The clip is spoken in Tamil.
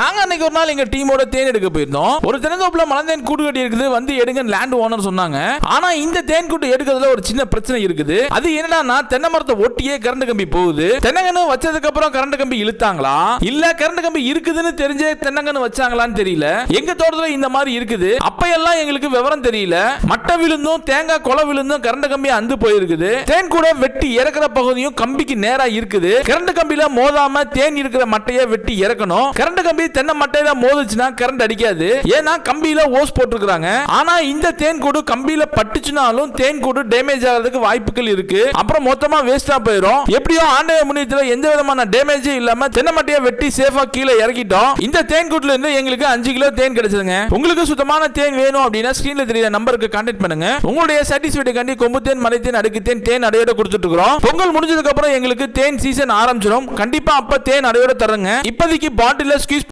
நாங்க அன்னைக்கு ஒரு நாள் எங்க டீமோட தேன் எடுக்க போயிருந்தோம். ஒரு தென்னந்தோப்புல மலந்தேன் கூடு கட்டி இருக்குது வந்து எடுங்க லேண்ட் ஓனர் சொன்னாங்க. ஆனா இந்த தேன் கூட்டு எடுக்கிறதுல ஒரு சின்ன பிரச்சனை இருக்குது. அது என்னன்னா தென்னை மரத்தை ஒட்டியே கரண்ட் கம்பி போகுது. தென்னங்கன்னு வச்சதுக்கு அப்புறம் கரண்ட் கம்பி இழுத்தாங்களா? இல்ல கரண்ட் கம்பி இருக்குதுன்னு தெரிஞ்சே தென்னங்கன்னு வச்சாங்களான்னு தெரியல. எங்க தோட்டத்துல இந்த மாதிரி இருக்குது. அப்ப எல்லாம் எங்களுக்கு விவரம் தெரியல. மட்டை விழுந்தும் தேங்காய் கொலை விழுந்தும் கரண்ட் கம்பி அந்து போயிருக்குது. தேன் கூட வெட்டி இறக்குற பகுதியும் கம்பிக்கு நேரா இருக்குது. கரண்ட் கம்பியில மோதாம தேன் இருக்கிற மட்டையை வெட்டி இறக்கணும். கரண்ட் கம்பி தென்னை மட்டையில மோதுச்சுன்னா கரண்ட் அடிக்காது. ஏன்னா கம்பியில ஓஸ் போட்டிருக்காங்க ஆனா இந்த தேன் கூடு கம்பியில பட்டுச்சுனாலும் தேன் கூடு டேமேஜ் ஆகிறதுக்கு வாய்ப்புகள் இருக்கு. அப்புறம் மொத்தமா வேஸ்டா போயிடும் எப்படியோ ஆண்டைய முனியத்துல எந்த விதமான டேமேஜும் இல்லாம தென்னை மட்டையை வெட்டி சேஃபா கீழே இறக்கிட்டோம். இந்த தேன் கூட்டுல இருந்து எங்களுக்கு அஞ்சு கிலோ தேன் கிடைச்சதுங்க. உங்களுக்கு சுத்தமான தேன் வேணும் அப்படின்னா ஸ்கிரீன்ல தெரியற நம்பருக்கு கான்டாக்ட் பண்ணுங்க. உங்களுடைய சாட்டிஸ்ஃபைடு கண்டி கொம்பு தேன் மலை தேன் அடுக்கு தேன் தேன் அடையோட கொடுத்துட்டு இருக்கிறோம் பொங்கல் முடிஞ்சதுக்கு அப்புறம் எங்களுக்கு தேன் சீசன் ஆரம்பிச்சிடும் கண்டிப்பா அப்ப தேன் அடையோட தருங்க. இப்போதைக்கு பாட்டில ஸ்கீஸ்